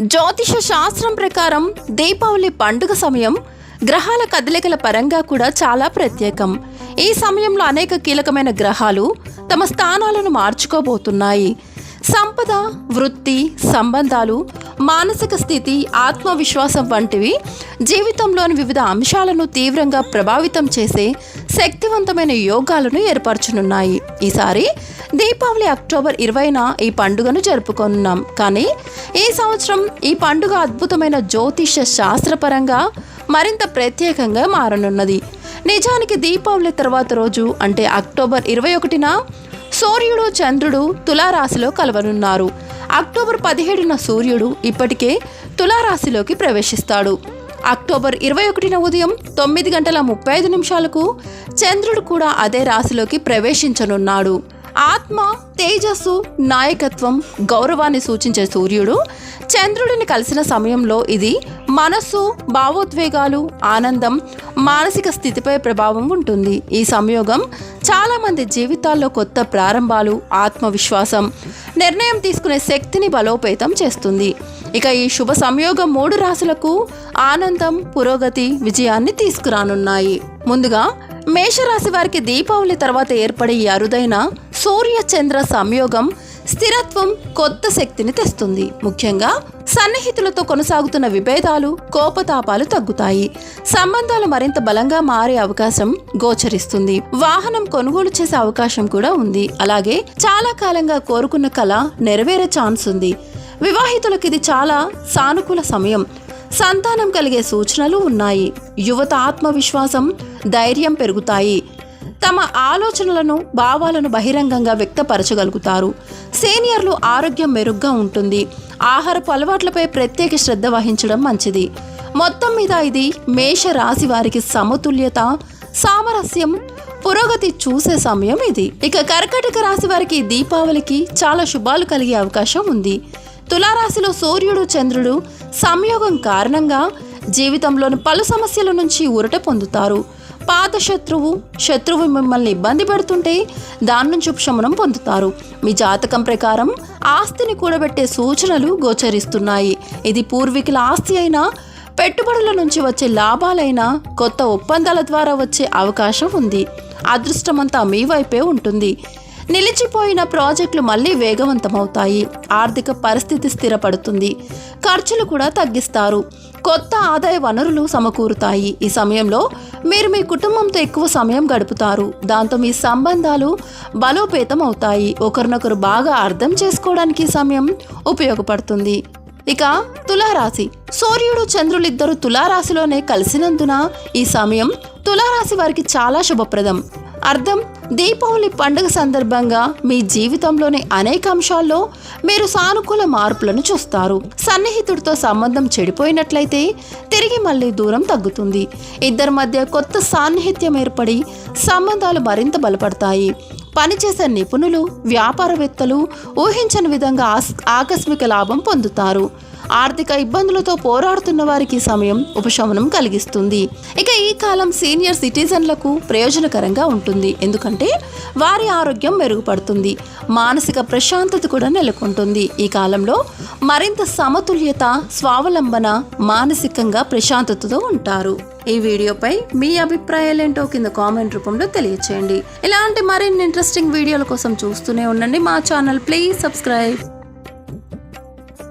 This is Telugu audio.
జ్యోతిష శాస్త్రం ప్రకారం దీపావళి పండుగ సమయం గ్రహాల కదలికల పరంగా కూడా చాలా ప్రత్యేకం. ఈ సమయంలో అనేక కీలకమైన గ్రహాలు తమ స్థానాలను మార్చుకోబోతున్నాయి. సంపద వృత్తి సంబంధాలు మానసిక స్థితి ఆత్మవిశ్వాసం వంటివి జీవితంలోని వివిధ అంశాలను తీవ్రంగా ప్రభావితం చేసే శక్తివంతమైన యోగాలను ఏర్పరచనున్నాయి. ఈసారి దీపావళి అక్టోబర్ ఇరవైన ఈ పండుగను జరుపుకున్నాం. కానీ ఈ సంవత్సరం ఈ పండుగ అద్భుతమైన జ్యోతిష శాస్త్రపరంగా మరింత ప్రత్యేకంగా మారనున్నది. నిజానికి దీపావళి తర్వాత రోజు అంటే అక్టోబర్ ఇరవై ఒకటిన సూర్యుడు చంద్రుడు తులారాశిలో కలవనున్నారు. అక్టోబర్ పదిహేడున సూర్యుడు ఇప్పటికే తులారాశిలోకి ప్రవేశిస్తాడు. అక్టోబర్ ఇరవై ఒకటిన ఉదయం తొమ్మిది గంటల ముప్పై ఐదు నిమిషాలకు చంద్రుడు కూడా అదే రాశిలోకి ప్రవేశించనున్నాడు. ఆత్మ తేజస్సు నాయకత్వం గౌరవాన్ని సూచించే సూర్యుడు చంద్రుడిని కలిసిన సమయంలో ఇది మనస్సు భావోద్వేగాలు ఆనందం మానసిక స్థితిపై ప్రభావం ఉంటుంది. ఈ సంయోగం చాలామంది జీవితాల్లో కొత్త ప్రారంభాలు ఆత్మవిశ్వాసం నిర్ణయం తీసుకునే శక్తిని బలోపేతం చేస్తుంది. ఇక ఈ శుభ సంయోగం మూడు రాశులకు ఆనందం పురోగతి విజయాన్ని తీసుకురానున్నాయి. ముందుగా మేషరాశి వారికి దీపావళి తర్వాత ఏర్పడే ఈ అరుదైన సూర్య చంద్ర సంయోగం స్థిరత్వం కొత్త శక్తిని తెస్తుంది. ముఖ్యంగా సన్నిహితులతో కొనసాగుతున్న విభేదాలు కోపతాపాలు తగ్గుతాయి. సంబంధాలు మరింత బలంగా మారే అవకాశం గోచరిస్తుంది. వాహనం కొనుగోలు చేసే అవకాశం కూడా ఉంది. అలాగే చాలా కాలంగా కోరుకున్న కళ నెరవేరే ఛాన్స్ ఉంది. వివాహితులకు ఇది చాలా సానుకూల సమయం. సంతానం కలిగే సూచనలు ఉన్నాయి. యువత ఆత్మవిశ్వాసం ధైర్యం పెరుగుతాయి. తమ ఆలోచనలను భావాలను బహిరంగంగా వ్యక్తపరచగలుగుతారు. సీనియర్లు ఆరోగ్యం మెరుగ్గా ఉంటుంది. ఆహారపు అలవాట్లపై ప్రత్యేక శ్రద్ధ వహించడం మంచిది. మొత్తం మీద ఇది మేష రాశి వారికి సమతుల్యత సామరస్యం పురోగతి చూసే సమయం ఇది. ఇక కర్కటక రాశి వారికి దీపావళికి చాలా శుభాలు కలిగే అవకాశం ఉంది. తులారాశిలో సూర్యుడు చంద్రుడు సంయోగం కారణంగా జీవితంలోని పలు సమస్యల నుంచి ఊరట పొందుతారు. పాత శత్రువు శత్రువు మిమ్మల్ని ఇబ్బంది పెడుతుంటే దాని నుంచి ఉపశమనం పొందుతారు. మీ జాతకం ప్రకారం ఆస్తిని కూడబెట్టే సూచనలు గోచరిస్తున్నాయి. ఇది పూర్వీకుల ఆస్తి అయినా పెట్టుబడుల నుంచి వచ్చే లాభాలైనా కొత్త ఒప్పందాల ద్వారా వచ్చే అవకాశం ఉంది. అదృష్టమంతా మీ వైపే ఉంటుంది. నిలిచిపోయిన ప్రాజెక్టులు మళ్ళీ వేగవంతమవుతాయి. ఆర్థిక పరిస్థితి స్థిరపడుతుంది. ఖర్చులు కూడా తగ్గిస్తారు. కొత్త ఆదాయ వనరులు సమకూరుతాయి. ఈ సమయంలో మీరు మీ కుటుంబంతో ఎక్కువ సమయం గడుపుతారు. దాంతో మీ సంబంధాలు బలోపేతం అవుతాయి. ఒకరినొకరు బాగా అర్థం చేసుకోవడానికి సమయం ఉపయోగపడుతుంది. ఇక తులారాశి. సూర్యుడు చంద్రులు ఇద్దరు తులారాశిలోనే కలిసినందున ఈ సమయం తులారాశి వారికి చాలా శుభప్రదం. అర్థం? దీపావళి పండుగ సందర్భంగా మీ జీవితంలోని అనేక అంశాల్లో మీరు సానుకూల మార్పులను చూస్తారు. సన్నిహితుడితో సంబంధం చెడిపోయినట్లయితే తిరిగి మళ్ళీ దూరం తగ్గుతుంది. ఇద్దరి మధ్య కొత్త సాన్నిహిత్యం ఏర్పడి సంబంధాలు మరింత బలపడతాయి. పనిచేసే నిపుణులు వ్యాపారవేత్తలు ఊహించని విధంగా ఆస్- ఆకస్మిక లాభం పొందుతారు. ఆర్థిక ఇబ్బందులతో పోరాడుతున్న వారికి సమయం ఉపశమనం కలిగిస్తుంది. ఇక ఈ కాలం సీనియర్ సిటిజన్లకు ప్రయోజనకరంగా ఉంటుంది. ఎందుకంటే వారి ఆరోగ్యం మెరుగుపడుతుంది. మానసిక ప్రశాంతత కూడా నెలకొంటుంది. ఈ కాలంలో మరింత సమతుల్యత స్వావలంబన మానసికంగా ప్రశాంతతతో ఉంటారు. ఈ వీడియోపై మీ అభిప్రాయాలేంటో కింద కామెంట్ రూపంలో తెలియచేయండి. ఇలాంటి మరిన్ని ఇంట్రెస్టింగ్ వీడియోల కోసం చూస్తూనే ఉండండి మా ఛానల్. Please subscribe.